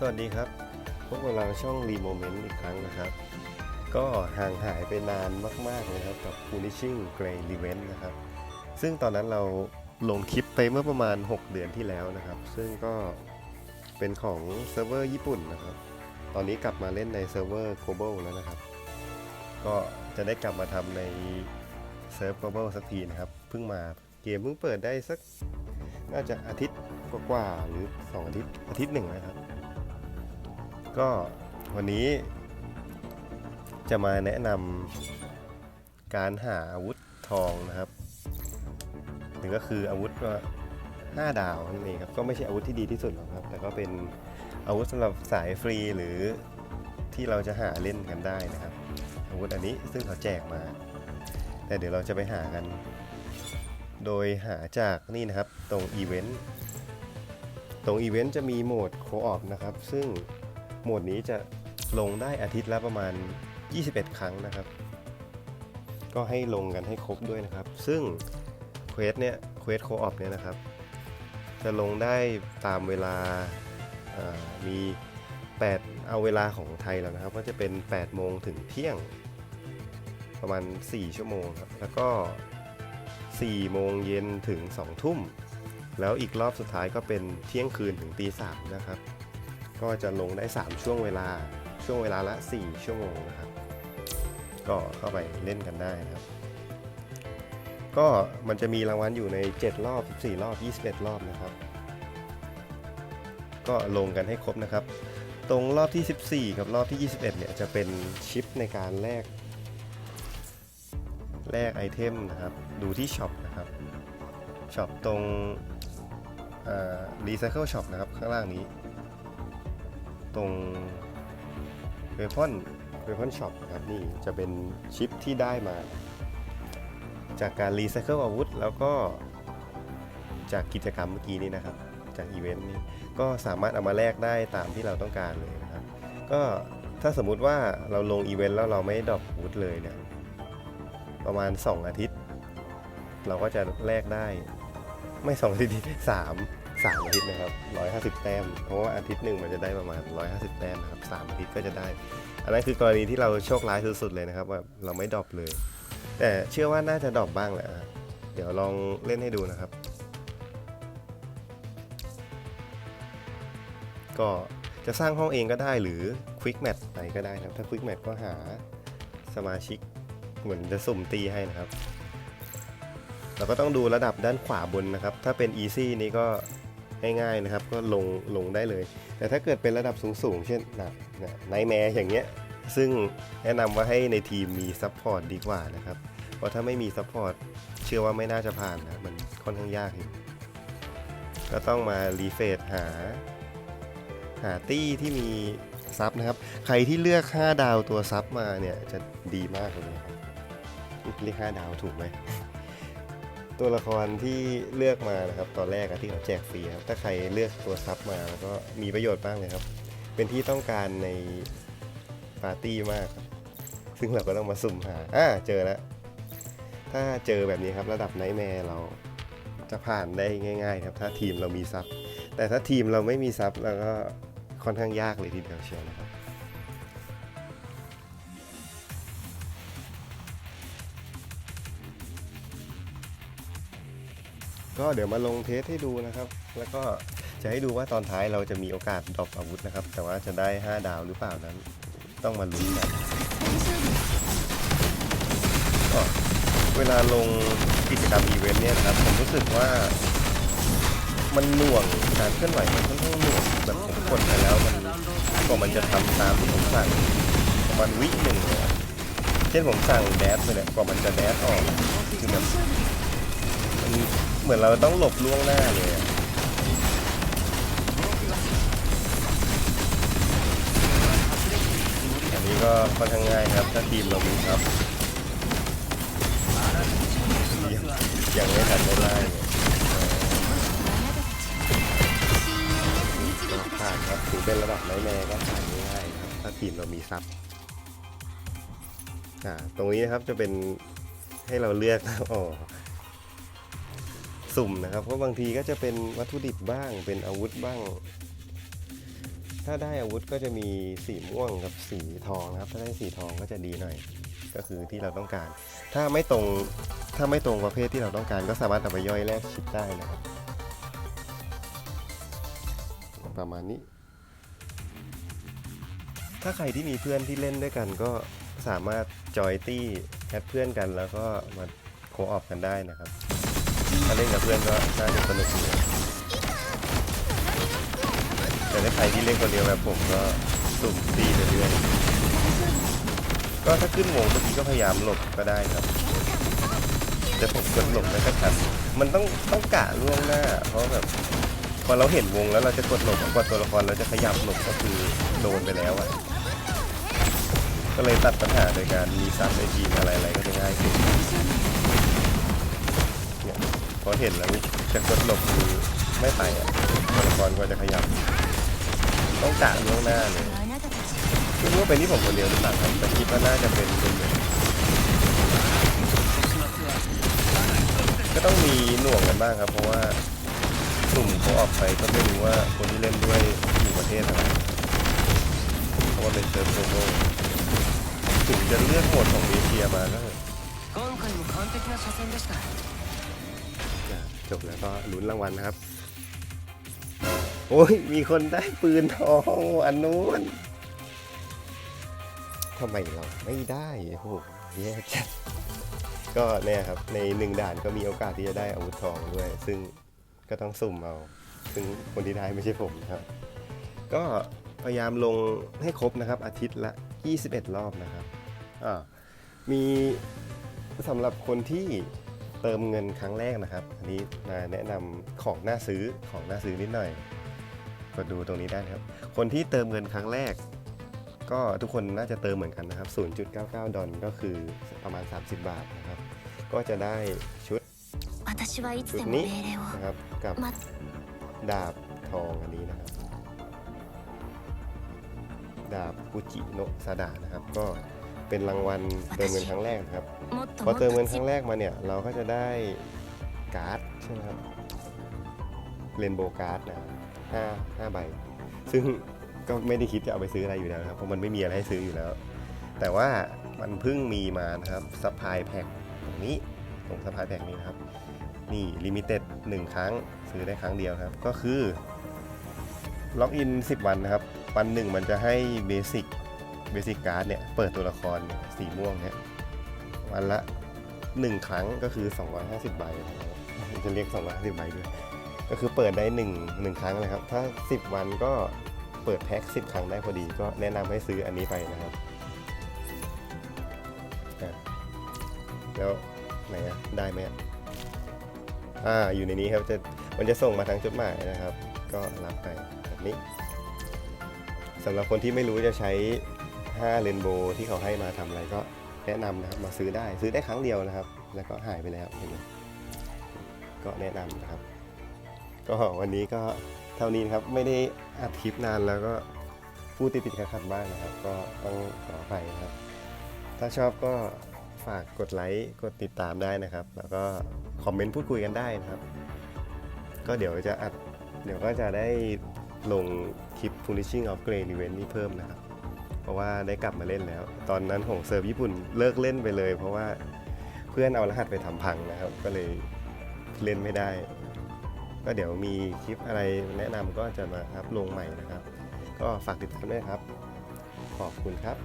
สวัสดีครับพวกเราช่องรีโมเมนต์อีกครั้งนะครับ ก็ห่างหายไปนานมากๆเลยครับ กับ Punishing Grey Revenge นะครับ ซึ่งตอนนั้นเราลงคลิปไปเมื่อประมาณ 6 เดือนที่แล้วนะครับ ซึ่งก็เป็นของเซิร์ฟเวอร์ญี่ปุ่นนะครับ ตอนนี้กลับมาเล่นในเซิร์ฟเวอร์ global แล้วนะครับ ก็จะได้กลับมาทำในเซิร์ฟ global สักทีนะครับ เพิ่งมาเกมเพิ่งเปิดได้สักน่าจะอาทิตย์กว่าๆหรือ 2 อาทิตย์อาทิตย์หนึ่งนะครับ ก็วันนี้จะมาแนะนำการหาอาวุธทองนะครับหรือก็คืออาวุธว่า5ดาวนั่นเองครับก็ไม่ใช่อาวุธที่ดีที่สุดหรอกครับ แต่ก็เป็นอาวุธสำหรับสายฟรีหรือที่เราจะหาเล่นกันได้นะครับ อาวุธอันนี้ซึ่งเขาแจกมา แต่เดี๋ยวเราจะไปหากัน โดยหาจากนี่นะครับตรงอีเวนต์ตรงอีเวนต์จะมีโหมดโคออฟนะครับ ซึ่ง โหมดนี้จะลงได้อาทิตย์ละประมาณ 21 ครั้งนะครับ ก็ให้ลงกันให้ครบด้วยนะครับ ซึ่งเควสเนี่ยเควสโคออฟเนี่ยนะครับ จะลงได้ตามเวลาเอ่อมี 8 เอาเวลาของไทยแล้วนะครับ ก็จะเป็น 8 โมงถึงเที่ยง ประมาณ 4 ชั่วโมงครับ แล้วก็ 4 โมงเย็นถึง 2 ทุ่ม แล้วอีกรอบสุดท้ายก็เป็นเที่ยงคืนถึงตีสามนะครับ ก็จะลงได้ 3 ช่วงเวลา ช่วงเวลาละ 4 ชั่วโมงนะครับ ก็เข้าไปเล่นกันได้นะครับ ก็มันจะมีรางวัลอยู่ใน 7 รอบ 14 รอบ 21 รอบนะครับ ก็ลงกันให้ครบนะครับ ตรงรอบที่ 14 กับรอบที่ 21 เนี่ยจะเป็นชิปในการแลกแลกไอเทมนะครับ ดูที่ช็อปนะครับช็อปตรงรีไซเคิลช็อปนะครับข้างล่างนี้ ตรงเวพอนเวพอนช็อปครับนี่จะเป็นชิปที่ได้มา จากการรีไซเคิลอาวุธ แล้วก็จากกิจกรรมเมื่อกี้นี้นะครับ จากอีเวนต์นี้ก็สามารถเอามาแลกได้ตามที่เราต้องการเลยนะครับ ก็ถ้าสมมุติว่าเราลงอีเวนต์แล้วเราไม่ดรอปอาวุธเลยเนี่ยประมาณ 2 อาทิตย์ เราก็จะแลกได้ ไม่2อาทิตย์สาม สามอาทิตย์นะครับ 150 แต้ม เพราะว่าอาทิตย์หนึ่งมันจะได้ประมาณ 150 แต้มนะครับสามอาทิตย์ก็จะได้ อันนั้นคือกรณีที่เราโชคร้ายสุดๆเลยนะครับว่าเราไม่ดรอปเลย แต่เชื่อว่าน่าจะดรอปบ้างแหละเดี๋ยวลองเล่นให้ดูนะครับ ก็จะสร้างห้องเองก็ได้หรือ Quick Match ไปก็ได้นะครับ ถ้า Quick m a t ์ก็หาสมาชิกเหมือนจะสุ่มตีให้นะครับเราก็ต้องดูระดับด้านขวาบนนะครับ ถ้าเป็น Easy นี่ก็ ง่ายๆนะครับ ก็ลงลงได้เลย แต่ถ้าเกิดเป็นระดับสูงๆ เช่นนะไนแมร์อย่างเงี้ย ซึ่งแนะนำว่าให้ในทีมมีซัพพอร์ตดีกว่านะครับ เพราะถ้าไม่มีซัพพอร์ตเชื่อว่าไม่น่าจะผ่านนะ มันค่อนข้างยากอยู่ก็ต้องมารีเฟซหา หาตี้ที่มีซับนะครับ ใครที่เลือก 5 ดาวตัวซับมาเนี่ยจะดีมากเลยครับเรียก5ดาวถูกไหม ตัวละครที่เลือกมานะครับตอนแรกที่เขาแจกฟรีครับถ้าใครเลือกตัวซับมาแล้วก็มีประโยชน์มากเลยครับ เป็นที่ต้องการในปาร์ตี้มากครับซึ่งเราก็ต้องมาสุ่มหาอ่าเจอแล้ว ถ้าเจอแบบนี้ครับระดับไนท์แมร์เราจะผ่านได้ง่าย ๆ ครับ ถ้าทีมเรามีซับแต่ถ้าทีมเราไม่มีซับแล้วก็ค่อนข้างยากเลยทีเดียวเชียวนะครับ ก็เดี๋ยวมาลงเทสให้ดูนะครับ แล้วก็จะให้ดูว่าตอนท้ายเราจะมีโอกาสดรอปอาวุธนะครับ แต่ว่าจะได้ 5 ดาวหรือเปล่านั้น ต้องมาลุ้นกันก็เวลาลงกิจกรรมอีเวนต์เนี่ยนะครับ ผมรู้สึกว่ามันหน่วงการเคลื่อนไหวมันค่อนข้างหน่วงแบบผมกดไปแล้วมันกว่ามันจะทำตามที่ผมสั่งประมาณวิหนึ่งเลยเช่นผมสั่งแดชไปเนี่ยกว่ามันจะแดชออกคือแบบมัน เหมือนเราต้องหลบล่วงหน้าเลยอะอันนี้ก็ค่อนข้างง่ายครับ ถ้าทีมเรามีครับยังยังไม่ทันได้ไล่เลยก็ผ่านครับถึงเป็นระดับไนท์แมร์ก็ผ่านง่ายๆครับ ถ้าทีมเรามีซับอ่าตรงนี้นะครับจะเป็นให้เราเลือกอ๋อ สุ่มนะครับ เพราะบางทีก็จะเป็นวัตถุดิบบ้างเป็นอาวุธบ้าง ถ้าได้อาวุธก็จะมีสีม่วงกับสีทองนะครับ ถ้าได้สีทองก็จะดีหน่อย ก็คือที่เราต้องการ ถ้าไม่ตรงถ้าไม่ตรงประเภทที่เราต้องการ ก็สามารถเอาไปย่อยแลกชิปได้นะครับ ประมาณนี้ ถ้าใครที่มีเพื่อนที่เล่นด้วยกันก็สามารถจอยตี้แอดเพื่อนกันแล้วก็มาโคออฟกันได้นะครับ ถ้าเล่นกับเพื่อนก็น่าจะสนุกดีแต่ถ้าใครที่เล่นคนเดียวแบบผมก็สุ่มตีไปเรื่อยก็ถ้าขึ้นวงเมื่อกี้ก็พยายามหลบก็ได้ครับ แต่ผมกดหลบไม่ค่อยทันมันต้องต้องกะล่วงหน้า เพราะแบบพอเราเห็นวงแล้วเราจะกดหลบกว่าตัวละครเราจะขยับหลบก็คือโดนไปแล้วอะก็เลยตัดปัญหาโดยการมีสัตว์ในทีมอะไรๆก็จะง่ายขึ้น พอเห็นแล้วจะกดหลบคือไม่ไปอะตัวละครก็จะขยับ ต้องกะล่วงหน้าเลยไม่ว่าเป็นที่ผมคนเดียวหรือเปล่าครับแต่คิดว่าน่าจะเป็นคนเดียวก็ต้องมีหน่วงกันบ้างครับ เพราะว่ากลุ่มเขาออกไปก็ไม่รู้ว่าคนที่เล่นด้วยอยู่ประเทศอะไรเพราะว่าเป็นเซิร์ฟโซโลถึงจะเลือกโหมดของเอเชียมาก็เถอะ จบแล้วก็ลุ้นรางวัลนะครับ โอ้ย มีคนได้ปืนทองอันนู้นทำไมเราไม่ได้โอ้โหแย่จัดก็เนี่ยครับ ในหนึ่งด่านก็มีโอกาสที่จะได้อาวุธทองด้วย ซึ่งก็ต้องสุ่มเอา ซึ่งคนที่ได้ไม่ใช่ผมนะครับ ก็พยายามลงให้ครบนะครับ อาทิตย์ละ 21 รอบนะครับ มีสำหรับคนที่ เติมเงินครั้งแรกนะครับ อันนี้มาแนะนำของน่าซื้อของน่าซื้อนิดหน่อยกดดูตรงนี้ได้ครับ คนที่เติมเงินครั้งแรก ก็ทุกคนน่าจะเติมเหมือนกันนะครับ 0.99 ดอนก็คือประมาณ 30 บาทนะครับ ก็จะได้ชุดชุดนี้นะครับกับดาบทองอันนี้นะครับ ดาบกุจิโนซาดานะครับ ก็ เป็นรางวัลเติมเงินครั้งแรกครับพอเติมเงินครั้งแรกมาเนี่ยเราก็จะได้การ์ดใช่ไหมครับเรนโบว์การ์ดนะห้าห้าใบ ซึ่งก็ไม่ได้คิดจะเอาไปซื้ออะไรอยู่แล้วครับเพราะมันไม่มีอะไรให้ซื้ออยู่แล้ว แต่ว่ามันเพิ่งมีมานะครับซัพพลายแพ็คตรงนี้ตรงซัพพลายแพ็คนี้นะครับนี่ลิมิเต็ดหนึ่งครั้งซื้อได้ครั้งเดียวครับ ก็คือล็อกอิน 10 วันนะครับ วันหนึ่งมันจะให้เบสิก เบสิกการ์ดเนี่ยเปิดตัวละครสีม่วงเนี่ยวันละ 1 ครั้งก็คือ 250ใบนะครับจะเรียก 250 ใบด้วยก็คือเปิดได้1 1ครั้งนะครับ ถ้า 10 วันก็เปิดแพ็ค10 ครั้งได้พอดี ก็แนะนำให้ซื้ออันนี้ไปนะครับ แล้วไหนอะได้ไหมอะอ่าอยู่ในนี้ครับจะมันจะส่งมาทางจดหมายนะครับ ก็รับไปแบบนี้สำหรับคนที่ไม่รู้จะใช้ 5เรนโบว์ที่เขาให้มาทำอะไรก็แนะนำนะครับมาซื้อได้ซื้อได้ครั้งเดียวนะครับ แล้วก็หายไปแล้วเห็นไหมก็แนะนำนะครับ ก็วันนี้ก็เท่านี้นครับไม่ได้อัดคลิปนานแล้วก็พูดติดติดๆขัดๆบ้างนะครับ ก็ต้องขออภัยนะครับ ถ้าชอบก็ฝากกดไลค์กดติดตามได้นะครับ แล้วก็คอมเมนต์พูดคุยกันได้นะครับ ก็เดี๋ยวจะอัดเดี๋ยวก็จะได้ลงคลิป Punishing of Grey Event นี้เพิ่มนะครับ เพราะว่าได้กลับมาเล่นแล้ว ตอนนั้นของเซิร์ฟญี่ปุ่นเลิกเล่นไปเลย เพราะว่าเพื่อนเอารหัสไปทำพังนะครับ ก็เลยเล่นไม่ได้ ก็เดี๋ยวมีคลิปอะไรแนะนำก็จะมาอัพลงใหม่นะครับ ก็ฝากติดตามด้วยครับ ขอบคุณครับ